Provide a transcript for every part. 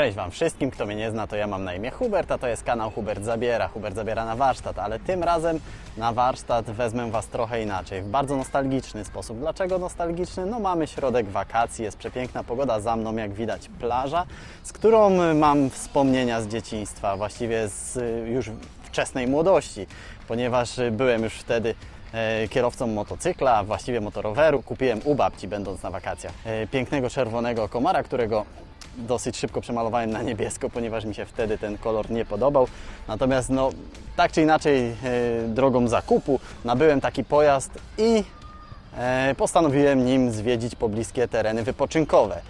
Cześć Wam wszystkim, kto mnie nie zna, to ja mam na imię Hubert, a to jest kanał Hubert Zabiera. Hubert Zabiera na warsztat, ale tym razem na warsztat wezmę Was trochę inaczej, w bardzo nostalgiczny sposób. Dlaczego nostalgiczny? No mamy środek wakacji, jest przepiękna pogoda, za mną jak widać plaża, z którą mam wspomnienia z dzieciństwa, właściwie z już wczesnej młodości, ponieważ byłem już wtedy e, kierowcą motocykla, właściwie motoroweru. Kupiłem u babci, będąc na wakacjach, e, pięknego czerwonego komara, którego dosyć szybko przemalowałem na niebiesko, ponieważ mi się wtedy ten kolor nie podobał. Natomiast no, tak czy inaczej e, drogą zakupu nabyłem taki pojazd i e, postanowiłem nim zwiedzić pobliskie tereny wypoczynkowe.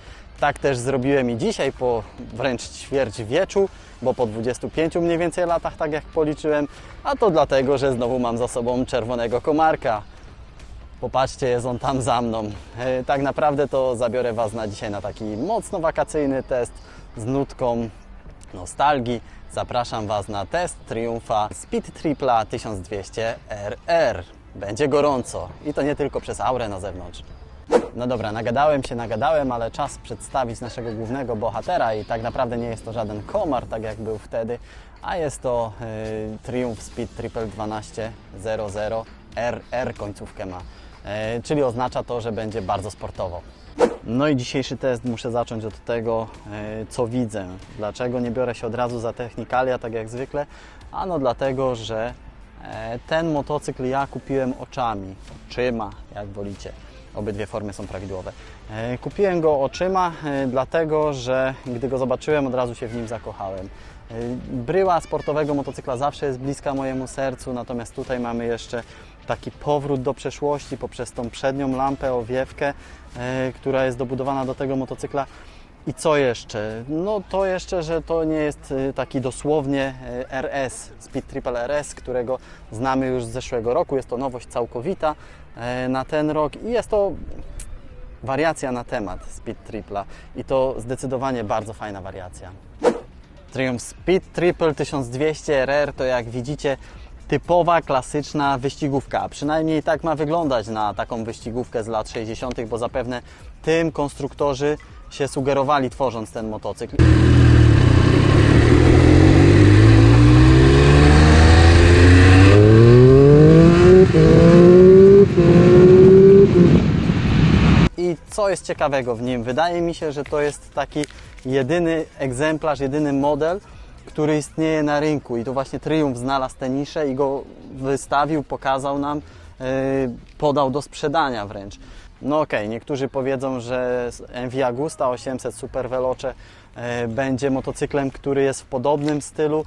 Tak też zrobiłem i dzisiaj po wręcz ćwierćwieczu, bo po 25 mniej więcej latach, tak jak policzyłem, a to dlatego, że znowu mam za sobą czerwonego komarka. Popatrzcie, jest on tam za mną. E, Tak naprawdę to zabiorę Was na dzisiaj na taki mocno wakacyjny test z nutką nostalgii. Zapraszam Was na test Triumfa Speed Tripla 1200 RR. Będzie gorąco i to nie tylko przez aurę na zewnątrz. No dobra, nagadałem się, nagadałem, ale czas przedstawić naszego głównego bohatera i tak naprawdę nie jest to żaden komar, tak jak był wtedy, a jest to y, Triumph Speed Triple 1200 RR końcówkę ma, czyli oznacza to, że będzie bardzo sportowo. No i dzisiejszy test muszę zacząć od tego, y, co widzę. Dlaczego nie biorę się od razu za technikalia, tak jak zwykle? Ano dlatego, że e, ten motocykl ja kupiłem oczami, oczyma, jak wolicie. Obydwie formy są prawidłowe. E, Kupiłem go oczyma, e, dlatego że gdy go zobaczyłem, od razu się w nim zakochałem. E, Bryła sportowego motocykla zawsze jest bliska mojemu sercu, natomiast tutaj mamy jeszcze taki powrót do przeszłości poprzez tą przednią lampę, owiewkę, e, która jest dobudowana do tego motocykla. I co jeszcze? No to jeszcze, że to nie jest y, taki dosłownie y, RS, Speed Triple RS, którego znamy już z zeszłego roku. Jest to nowość całkowita na ten rok i jest to wariacja na temat Speed Tripla i to zdecydowanie bardzo fajna wariacja. Triumph Speed Triple 1200 RR to jak widzicie typowa, klasyczna wyścigówka. Przynajmniej tak ma wyglądać na taką wyścigówkę z lat 60., bo zapewne tym konstruktorzy się sugerowali tworząc ten motocykl. I co jest ciekawego w nim? Wydaje mi się, że to jest taki jedyny egzemplarz, jedyny model, który istnieje na rynku i to właśnie Triumph znalazł tę niszę i go wystawił, pokazał nam, yy, podał do sprzedania wręcz. No okej, niektórzy powiedzą, że MV Agusta 800 Super Veloce yy, będzie motocyklem, który jest w podobnym stylu.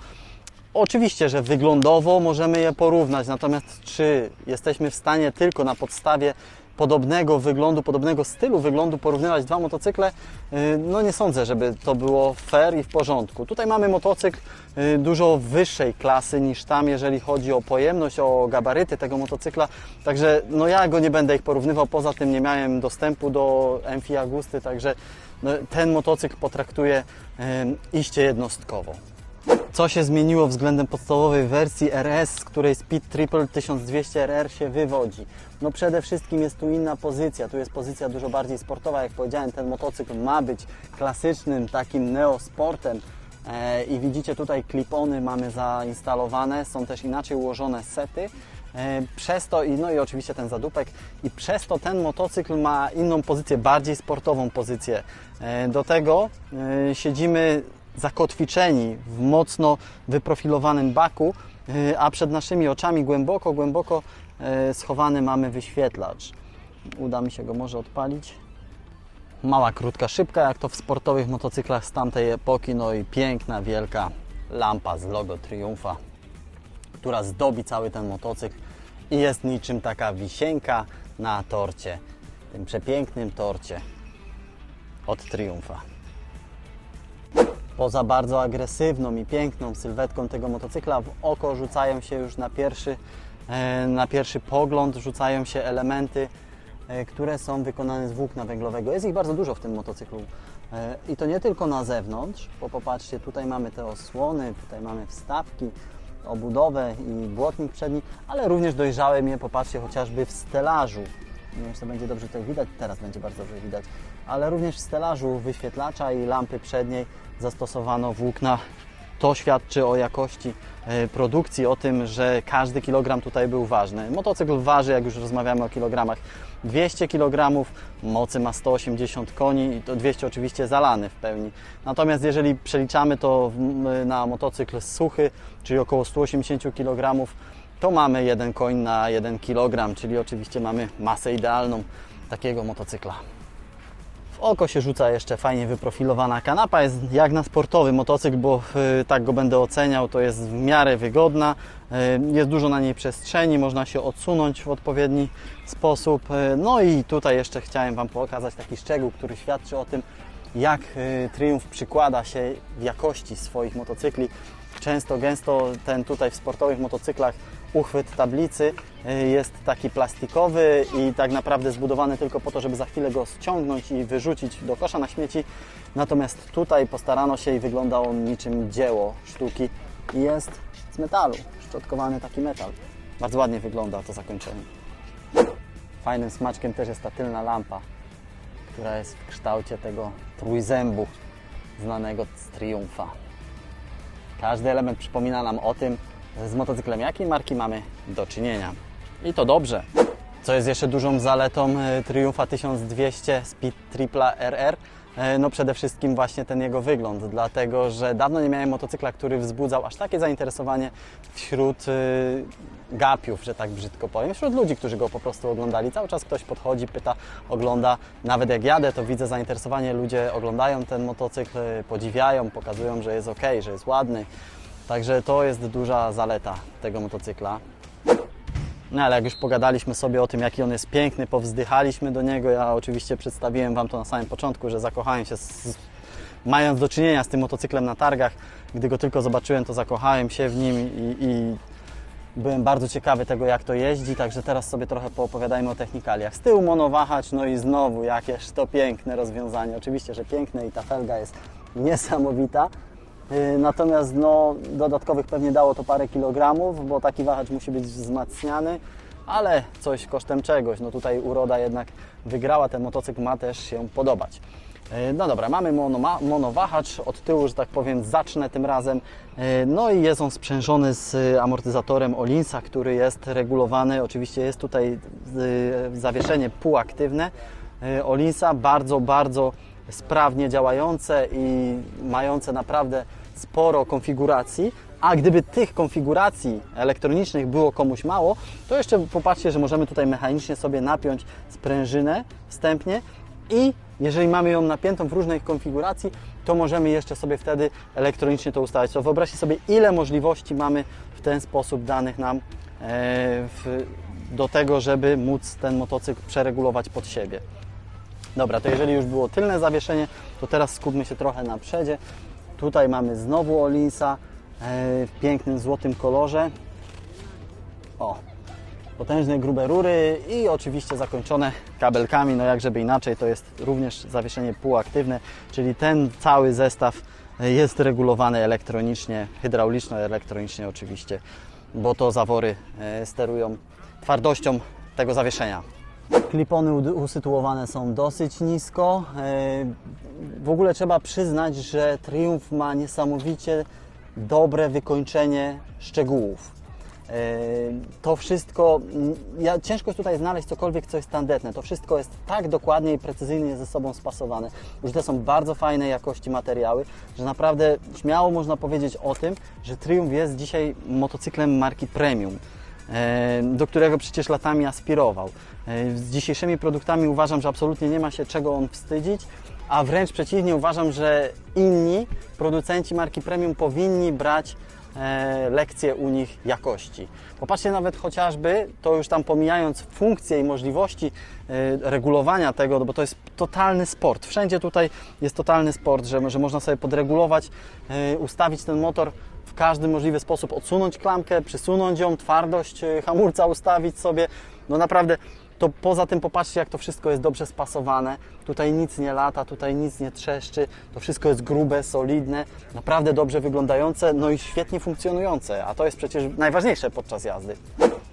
Oczywiście, że wyglądowo możemy je porównać, natomiast czy jesteśmy w stanie tylko na podstawie podobnego wyglądu, podobnego stylu wyglądu porównywać dwa motocykle? Yy, No nie sądzę, żeby to było fair i w porządku. Tutaj mamy motocykl yy, dużo wyższej klasy niż tam, jeżeli chodzi o pojemność, o gabaryty tego motocykla. Także no ja go nie będę ich porównywał, poza tym nie miałem dostępu do MFI Agusty, także no, ten motocykl potraktuję yy, iście jednostkowo. Co się zmieniło względem podstawowej wersji RS, z której Speed Triple 1200 RR się wywodzi? No przede wszystkim jest tu inna pozycja, tu jest pozycja dużo bardziej sportowa, jak powiedziałem, ten motocykl ma być klasycznym takim neosportem e, i widzicie tutaj klipony mamy zainstalowane, są też inaczej ułożone sety. E, Przez to, no i oczywiście ten zadupek, i przez to ten motocykl ma inną pozycję, bardziej sportową pozycję. E, Do tego siedzimy zakotwiczeni w mocno wyprofilowanym baku, y, a przed naszymi oczami głęboko, głęboko y, schowany mamy wyświetlacz. Uda mi się go może odpalić. Mała, krótka szybka, jak to w sportowych motocyklach z tamtej epoki, no i piękna, wielka lampa z logo Triumfa, która zdobi cały ten motocykl i jest niczym taka wisienka na torcie, tym przepięknym torcie od Triumfa. Poza bardzo agresywną i piękną sylwetką tego motocykla w oko rzucają się już na pierwszy, e, na pierwszy pogląd, rzucają się elementy, e, które są wykonane z włókna węglowego. Jest ich bardzo dużo w tym motocyklu. E, I to nie tylko na zewnątrz, bo popatrzcie, tutaj mamy te osłony, tutaj mamy wstawki, obudowę i błotnik przedni, ale również dojrzałem je, popatrzcie, chociażby w stelażu. Nie wiem, czy to będzie dobrze tutaj widać, teraz będzie bardzo dobrze widać, ale również w stelażu wyświetlacza i lampy przedniej zastosowano włókna. To świadczy o jakości e, produkcji, o tym, że każdy kilogram tutaj był ważny. Motocykl waży, jak już rozmawiamy o kilogramach, 200 kg, mocy ma 180 koni i to 200 oczywiście zalany w pełni. Natomiast jeżeli przeliczamy to na motocykl suchy, czyli około 180 kg, to mamy 1 koń na 1 kg, czyli oczywiście mamy masę idealną takiego motocykla. Oko się rzuca jeszcze fajnie wyprofilowana kanapa. Jest jak na sportowy motocykl, bo y, tak go będę oceniał. To jest w miarę wygodna. y, Jest dużo na niej przestrzeni, można się odsunąć w odpowiedni sposób. y, No i tutaj jeszcze chciałem Wam pokazać taki szczegół, który świadczy o tym, jak Triumph przykłada się w jakości swoich motocykli. Często, gęsto ten tutaj w sportowych motocyklach uchwyt tablicy y, jest taki plastikowy i tak naprawdę zbudowany tylko po to, żeby za chwilę go ściągnąć i wyrzucić do kosza na śmieci. Natomiast tutaj postarano się i wygląda on niczym dzieło sztuki i jest z metalu, szczotkowany taki metal. Bardzo ładnie wygląda to zakończenie. Fajnym smaczkiem też jest ta tylna lampa, która jest w kształcie tego trójzębu znanego z Triumfa. Każdy element przypomina nam o tym, z motocyklem jakiej marki mamy do czynienia. I to dobrze. Co jest jeszcze dużą zaletą e, Triumfa 1200 Speed Tripla RR? E, No przede wszystkim właśnie ten jego wygląd, dlatego że dawno nie miałem motocykla, który wzbudzał aż takie zainteresowanie wśród y, gapiów, że tak brzydko powiem, wśród ludzi, którzy go po prostu oglądali. Cały czas ktoś podchodzi, pyta, ogląda. Nawet jak jadę, to widzę zainteresowanie, ludzie oglądają ten motocykl, podziwiają, pokazują, że jest ok, że jest ładny. Także to jest duża zaleta tego motocykla. No ale jak już pogadaliśmy sobie o tym, jaki on jest piękny, powzdychaliśmy do niego, ja oczywiście przedstawiłem Wam to na samym początku, że zakochałem się, z, mając do czynienia z tym motocyklem na targach. Gdy go tylko zobaczyłem, to zakochałem się w nim i, i byłem bardzo ciekawy tego, jak to jeździ, także teraz sobie trochę poopowiadajmy o technikaliach. Z tyłu monowahacz, no i znowu jakież to piękne rozwiązanie. Oczywiście, że piękne i ta felga jest niesamowita. Yy, Natomiast no, dodatkowych pewnie dało to parę kilogramów, bo taki wahacz musi być wzmacniany, ale coś kosztem czegoś. No tutaj uroda jednak wygrała, ten motocykl ma też się podobać. Yy, No dobra, mamy mono, monowahacz, od tyłu, że tak powiem, zacznę tym razem. Yy, No i jest on sprzężony z y, amortyzatorem Olinsa, który jest regulowany. Oczywiście jest tutaj y, zawieszenie półaktywne y, Olinsa, bardzo, bardzo sprawnie działające i mające naprawdę sporo konfiguracji. A gdyby tych konfiguracji elektronicznych było komuś mało, to jeszcze popatrzcie, że możemy tutaj mechanicznie sobie napiąć sprężynę wstępnie i jeżeli mamy ją napiętą w różnej konfiguracji, to możemy jeszcze sobie wtedy elektronicznie to ustawić. To wyobraźcie sobie, ile możliwości mamy w ten sposób danych nam e, w, do tego, żeby móc ten motocykl przeregulować pod siebie. Dobra, to jeżeli już było tylne zawieszenie, to teraz skupmy się trochę na przedzie. Tutaj mamy znowu Olinsa e, w pięknym złotym kolorze. O, potężne grube rury i oczywiście zakończone kabelkami, no jak żeby inaczej, to jest również zawieszenie półaktywne, czyli ten cały zestaw e, jest regulowany elektronicznie, hydrauliczno-elektronicznie oczywiście, bo to zawory e, sterują twardością tego zawieszenia. Klipony usytuowane są dosyć nisko. E, W ogóle trzeba przyznać, że Triumph ma niesamowicie dobre wykończenie szczegółów. E, To wszystko, ja, ciężko jest tutaj znaleźć cokolwiek, co jest tandetne. To wszystko jest tak dokładnie i precyzyjnie ze sobą spasowane. Użyte są bardzo fajnej jakości materiały, że naprawdę śmiało można powiedzieć o tym, że Triumph jest dzisiaj motocyklem marki premium do którego przecież latami aspirował. E, Z dzisiejszymi produktami uważam, że absolutnie nie ma się czego on wstydzić, a wręcz przeciwnie uważam, że inni producenci marki premium powinni brać e, lekcje u nich jakości. Popatrzcie nawet chociażby, to już tam pomijając funkcje i możliwości e, regulowania tego, bo to jest totalny sport. Wszędzie tutaj jest totalny sport, że, że można sobie podregulować, e, ustawić ten motor w każdy możliwy sposób, odsunąć klamkę, przysunąć ją, twardość e, hamulca ustawić sobie. No naprawdę to poza tym popatrzcie, jak to wszystko jest dobrze spasowane. Tutaj nic nie lata, tutaj nic nie trzeszczy. To wszystko jest grube, solidne, naprawdę dobrze wyglądające, no i świetnie funkcjonujące. A to jest przecież najważniejsze podczas jazdy.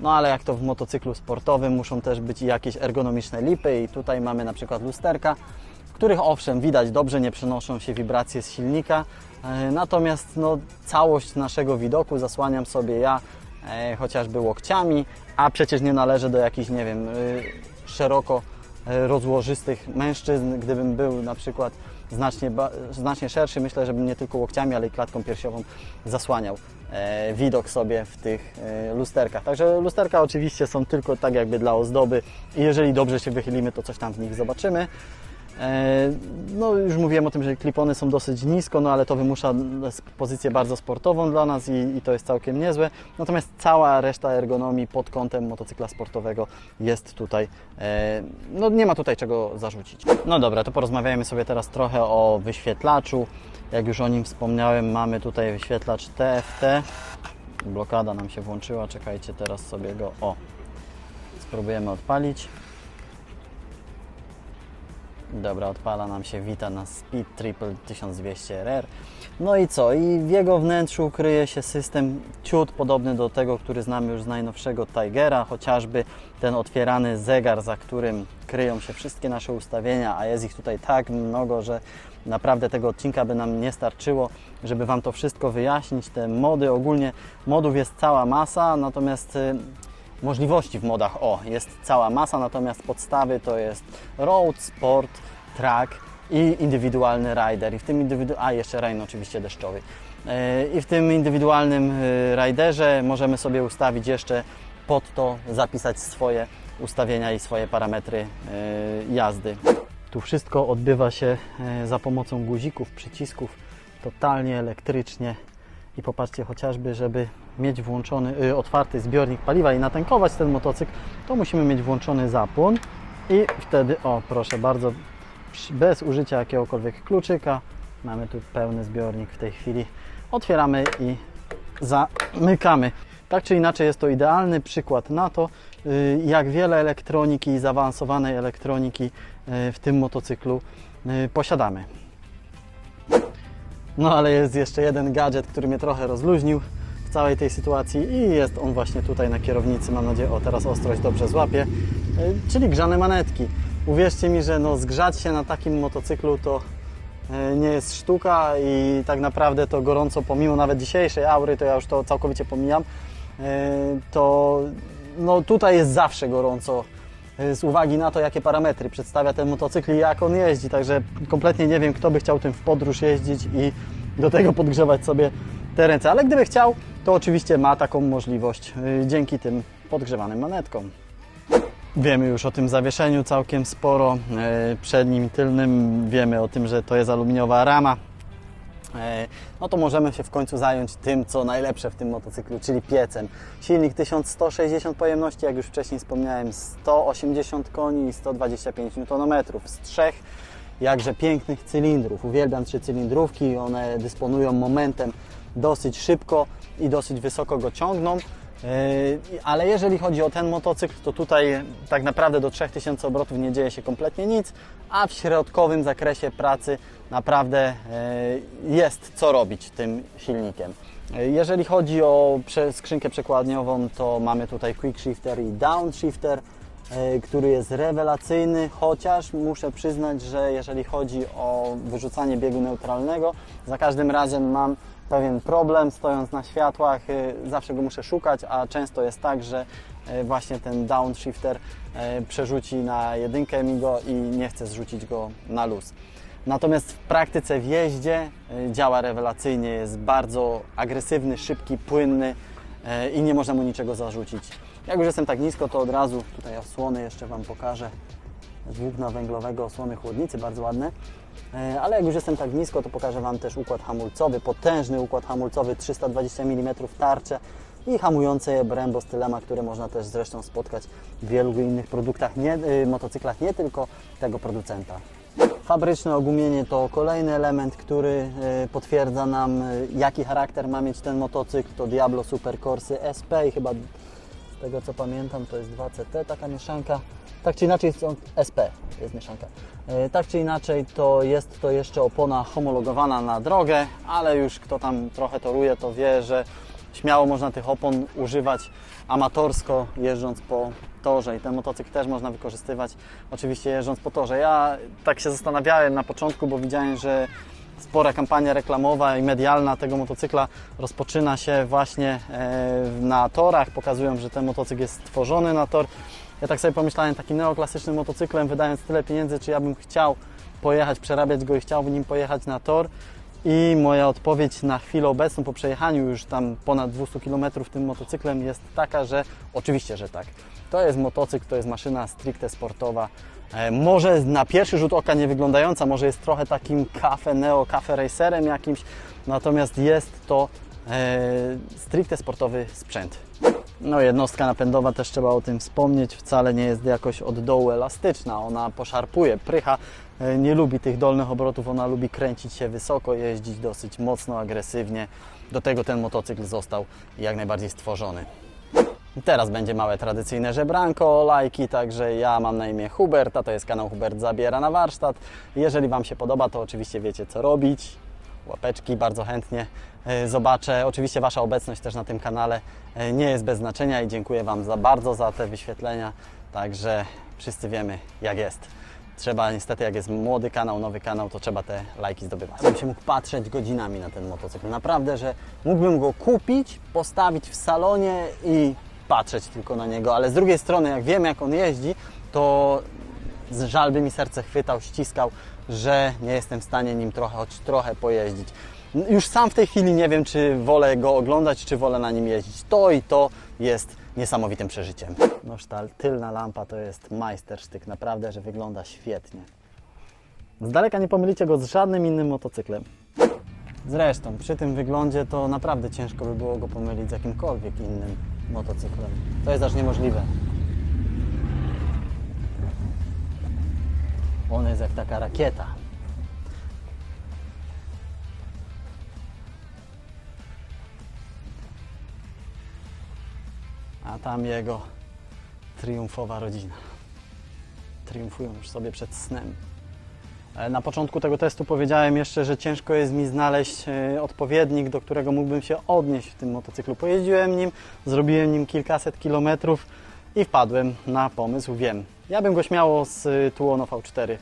No ale jak to w motocyklu sportowym muszą też być jakieś ergonomiczne lipy i tutaj mamy na przykład lusterka, których owszem widać dobrze, nie przenoszą się wibracje z silnika, e, natomiast no, całość naszego widoku zasłaniam sobie ja e, chociażby łokciami, a przecież nie należę do jakichś, nie wiem, y, szeroko e, rozłożystych mężczyzn. Gdybym był na przykład znacznie, znacznie szerszy, myślę, że bym nie tylko łokciami, ale i klatką piersiową zasłaniał e, widok sobie w tych e, lusterkach. Także lusterka oczywiście są tylko tak jakby dla ozdoby i jeżeli dobrze się wychylimy, to coś tam w nich zobaczymy. E, No już mówiłem o tym, że klipony są dosyć nisko, no ale to wymusza pozycję bardzo sportową dla nas i, i to jest całkiem niezłe. Natomiast cała reszta ergonomii pod kątem motocykla sportowego jest tutaj, e, no nie ma tutaj czego zarzucić. No dobra, to porozmawiajmy sobie teraz trochę o wyświetlaczu. Jak już o nim wspomniałem, mamy tutaj wyświetlacz TFT. Blokada nam się włączyła, czekajcie, teraz sobie go, o, spróbujemy odpalić. Dobra, odpala nam się Vita na Speed Triple 1200 RR. No i co? I w jego wnętrzu kryje się system ciut podobny do tego, który znamy już z najnowszego Tigera, chociażby ten otwierany zegar, za którym kryją się wszystkie nasze ustawienia, a jest ich tutaj tak mnogo, że naprawdę tego odcinka by nam nie starczyło, żeby Wam to wszystko wyjaśnić. Te mody, ogólnie modów jest cała masa, natomiast y, możliwości w modach o jest cała masa, natomiast podstawy to jest road, sport, track i indywidualny rider. I w tym indywidu- a jeszcze rain oczywiście deszczowy. Yy, I w tym indywidualnym yy, riderze możemy sobie ustawić jeszcze pod to zapisać swoje ustawienia i swoje parametry yy, jazdy. Tu wszystko odbywa się za pomocą guzików, przycisków, totalnie elektrycznie. I popatrzcie chociażby, żeby mieć włączony, y, otwarty zbiornik paliwa i natankować ten motocykl, to musimy mieć włączony zapłon i wtedy, o proszę bardzo, bez użycia jakiegokolwiek kluczyka, mamy tu pełny zbiornik w tej chwili, otwieramy i zamykamy. Tak czy inaczej jest to idealny przykład na to, y, jak wiele elektroniki, zaawansowanej elektroniki y, w tym motocyklu y, posiadamy. No ale jest jeszcze jeden gadżet, który mnie trochę rozluźnił całej tej sytuacji i jest on właśnie tutaj na kierownicy. Mam nadzieję, o teraz ostrość dobrze złapie, y, czyli grzane manetki. Uwierzcie mi, że no, zgrzać się na takim motocyklu to y, nie jest sztuka i tak naprawdę to gorąco, pomimo nawet dzisiejszej aury, to ja już to całkowicie pomijam, y, to no, tutaj jest zawsze gorąco z uwagi na to, jakie parametry przedstawia ten motocykl i jak on jeździ. Także kompletnie nie wiem, kto by chciał tym w podróż jeździć i do tego podgrzewać sobie te ręce. Ale gdyby chciał, to oczywiście ma taką możliwość y, dzięki tym podgrzewanym manetkom. Wiemy już o tym zawieszeniu całkiem sporo. y, Przednim i tylnym wiemy o tym, że to jest aluminiowa rama. E, no to możemy się w końcu zająć tym, co najlepsze w tym motocyklu, czyli piecem. Silnik 1160 pojemności, jak już wcześniej wspomniałem, 180 koni i 125 Nm z trzech jakże pięknych cylindrów. Uwielbiam trzycylindrówki, one dysponują momentem dosyć szybko i dosyć wysoko go ciągną. Yy, Ale jeżeli chodzi o ten motocykl, to tutaj tak naprawdę do 3000 obrotów nie dzieje się kompletnie nic, a w środkowym zakresie pracy naprawdę yy, jest co robić tym silnikiem. Yy, Jeżeli chodzi o skrzynkę przekładniową, to mamy tutaj quick shifter i downshifter, yy, który jest rewelacyjny, chociaż muszę przyznać, że jeżeli chodzi o wyrzucanie biegu neutralnego, za każdym razem mam pewien problem stojąc na światłach, y, zawsze go muszę szukać, a często jest tak, że y, właśnie ten downshifter przerzuci na jedynkę mi go i nie chce zrzucić go na luz. Natomiast w praktyce w jeździe działa rewelacyjnie, jest bardzo agresywny, szybki, płynny i nie można mu niczego zarzucić. Jak już jestem tak nisko, to od razu tutaj osłony jeszcze Wam pokażę z włókna węglowego, osłony chłodnicy, bardzo ładne. E, Ale jak już jestem tak nisko, to pokażę Wam też układ hamulcowy, potężny układ hamulcowy, 320 mm tarcze i hamujące Brembo Stylema, które można też zresztą spotkać w wielu innych produktach, nie, y, motocyklach, nie tylko tego producenta. Fabryczne ogumienie to kolejny element, który y, potwierdza nam, y, jaki charakter ma mieć ten motocykl. To Diablo Super Corsy SP i chyba z tego co pamiętam to jest 2CT taka mieszanka. Tak czy inaczej są SP jest mieszanka. E, Tak czy inaczej to jest to jeszcze opona homologowana na drogę, ale już kto tam trochę toruje to wie, że śmiało można tych opon używać amatorsko, jeżdżąc po torze i ten motocykl też można wykorzystywać, oczywiście jeżdżąc po torze. Ja tak się zastanawiałem na początku, bo widziałem, że spora kampania reklamowa i medialna tego motocykla rozpoczyna się właśnie e, na torach. Pokazują, że ten motocykl jest stworzony na tor. Ja tak sobie pomyślałem, takim neoklasycznym motocyklem, wydając tyle pieniędzy, czy ja bym chciał pojechać, przerabiać go i chciał nim pojechać na tor. I moja odpowiedź na chwilę obecną, po przejechaniu już tam ponad 200 km tym motocyklem jest taka, że oczywiście, że tak. To jest motocykl, to jest maszyna stricte sportowa. E, może na pierwszy rzut oka nie wyglądająca, może jest trochę takim kafe neo, kafe racerem jakimś, natomiast jest to e, stricte sportowy sprzęt. No jednostka napędowa też trzeba o tym wspomnieć, wcale nie jest jakoś od dołu elastyczna, ona poszarpuje, prycha, e, nie lubi tych dolnych obrotów, ona lubi kręcić się wysoko, jeździć dosyć mocno, agresywnie. Do tego ten motocykl został jak najbardziej stworzony. Teraz będzie małe tradycyjne żebranko, lajki, także ja mam na imię Hubert, a to jest kanał Hubert Zabiera na warsztat. Jeżeli Wam się podoba, to oczywiście wiecie co robić. Łapeczki bardzo chętnie e, zobaczę. Oczywiście Wasza obecność też na tym kanale e, nie jest bez znaczenia i dziękuję Wam za bardzo za te wyświetlenia. Także wszyscy wiemy jak jest. Trzeba niestety, jak jest młody kanał, nowy kanał, to trzeba te lajki zdobywać. Bym się mógł patrzeć godzinami na ten motocykl. Naprawdę, że mógłbym go kupić, postawić w salonie i patrzeć tylko na niego, ale z drugiej strony, jak wiem, jak on jeździ, to żal by mi serce chwytał, ściskał, że nie jestem w stanie nim trochę, choć trochę pojeździć. Już sam w tej chwili nie wiem, czy wolę go oglądać, czy wolę na nim jeździć. To i to jest niesamowitym przeżyciem. No tylna lampa to jest majstersztyk, naprawdę, że wygląda świetnie. Z daleka nie pomylicie go z żadnym innym motocyklem. Zresztą, przy tym wyglądzie to naprawdę ciężko by było go pomylić z jakimkolwiek innym motocyklem. To jest aż niemożliwe. On jest jak taka rakieta. A tam jego triumfowa rodzina. Triumfują już sobie przed snem. E, Na początku tego testu powiedziałem jeszcze, że ciężko jest mi znaleźć e, odpowiednik, do którego mógłbym się odnieść w tym motocyklu. Pojeździłem nim, zrobiłem nim kilkaset kilometrów i wpadłem na pomysł, wiem. Ja bym go śmiało z e, Tuono V4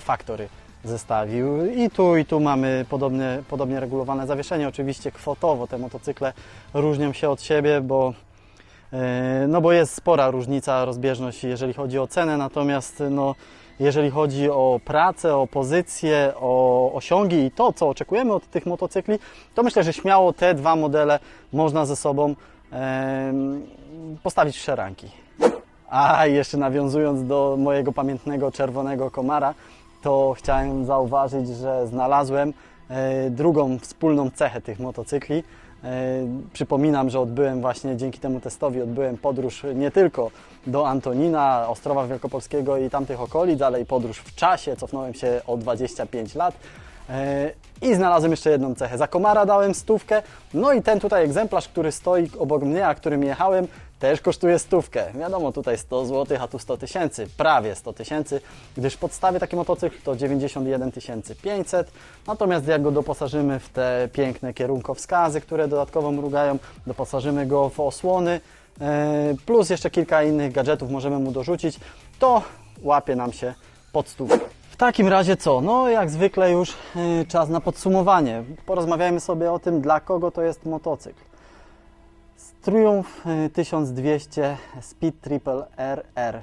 Factory zestawił. I tu, i tu mamy podobne, podobnie regulowane zawieszenie. Oczywiście kwotowo te motocykle różnią się od siebie, bo e, no bo jest spora różnica, rozbieżność, jeżeli chodzi o cenę, natomiast no, jeżeli chodzi o pracę, o pozycję, o osiągi i to, co oczekujemy od tych motocykli, to myślę, że śmiało te dwa modele można ze sobą postawić w szeranki. A jeszcze nawiązując do mojego pamiętnego czerwonego komara, to chciałem zauważyć, że znalazłem e, drugą wspólną cechę tych motocykli. E, Przypominam, że odbyłem właśnie dzięki temu testowi odbyłem podróż nie tylko do Antonina, Ostrowa Wielkopolskiego i tamtych okolic, ale i podróż w czasie. Cofnąłem się o 25 lat. E, I znalazłem jeszcze jedną cechę. Za komara dałem stówkę. No i ten tutaj egzemplarz, który stoi obok mnie, a którym jechałem, też kosztuje stówkę. Wiadomo, tutaj 100 zł, a tu 100 tysięcy, prawie 100 tysięcy, gdyż w podstawie taki motocykl to 91 500. Natomiast jak go doposażymy w te piękne kierunkowskazy, które dodatkowo mrugają, doposażymy go w osłony, e, plus jeszcze kilka innych gadżetów możemy mu dorzucić, to łapie nam się pod stówkę. W takim razie co? No jak zwykle już y, czas na podsumowanie. Porozmawiajmy sobie o tym, dla kogo to jest motocykl. Triumph y, 1200 Speed Triple RR.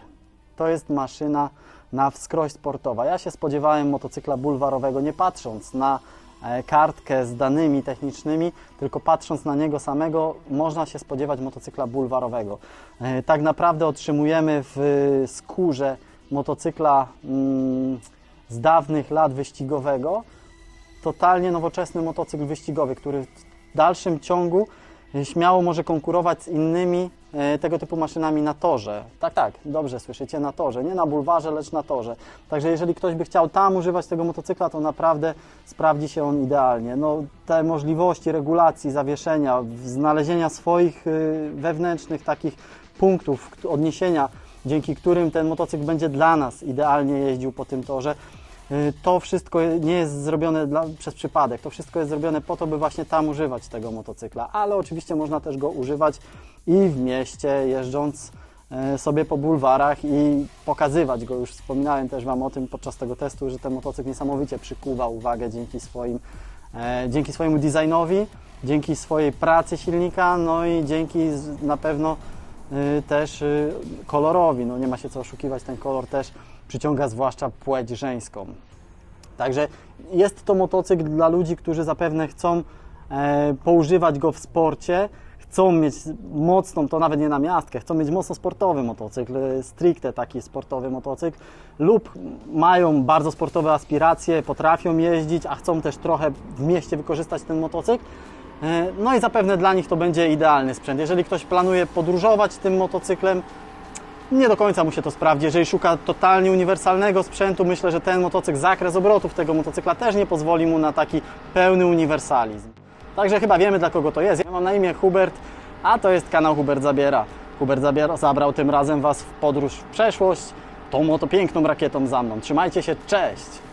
To jest maszyna na wskroś sportowa. Ja się spodziewałem motocykla bulwarowego, nie patrząc na e, kartkę z danymi technicznymi, tylko patrząc na niego samego, można się spodziewać motocykla bulwarowego. E, Tak naprawdę otrzymujemy w skórze motocykla mm, z dawnych lat wyścigowego totalnie nowoczesny motocykl wyścigowy, który w dalszym ciągu e, śmiało może konkurować z innymi e, tego typu maszynami na torze. Tak, tak, dobrze słyszycie, na torze. Nie na bulwarze, lecz na torze. Także jeżeli ktoś by chciał tam używać tego motocykla, to naprawdę sprawdzi się on idealnie. No, te możliwości regulacji, zawieszenia, znalezienia swoich y, wewnętrznych takich punktów odniesienia, dzięki którym ten motocykl będzie dla nas idealnie jeździł po tym torze, to wszystko nie jest zrobione dla, przez przypadek. To wszystko jest zrobione po to, by właśnie tam używać tego motocykla. Ale oczywiście można też go używać i w mieście, jeżdżąc e, sobie po bulwarach i pokazywać go. Już wspominałem też Wam o tym podczas tego testu, że ten motocykl niesamowicie przykuwa uwagę dzięki, swoim, e, dzięki swojemu designowi, dzięki swojej pracy silnika, no i dzięki na pewno y, też y, kolorowi. No nie ma się co oszukiwać, ten kolor też przyciąga zwłaszcza płeć żeńską. Także jest to motocykl dla ludzi, którzy zapewne chcą e, poużywać go w sporcie, chcą mieć mocną, to nawet nie na miastkę, chcą mieć mocno sportowy motocykl, e, stricte taki sportowy motocykl, lub mają bardzo sportowe aspiracje, potrafią jeździć, a chcą też trochę w mieście wykorzystać ten motocykl. E, No i zapewne dla nich to będzie idealny sprzęt. Jeżeli ktoś planuje podróżować tym motocyklem, nie do końca mu się to sprawdzi. Jeżeli szuka totalnie uniwersalnego sprzętu, myślę, że ten motocykl, zakres obrotów tego motocykla też nie pozwoli mu na taki pełny uniwersalizm. Także chyba wiemy dla kogo to jest. Ja mam na imię Hubert, a to jest kanał Hubert Zabiera. Hubert Zabiera zabrał tym razem Was w podróż w przeszłość tą oto piękną rakietą za mną. Trzymajcie się, cześć!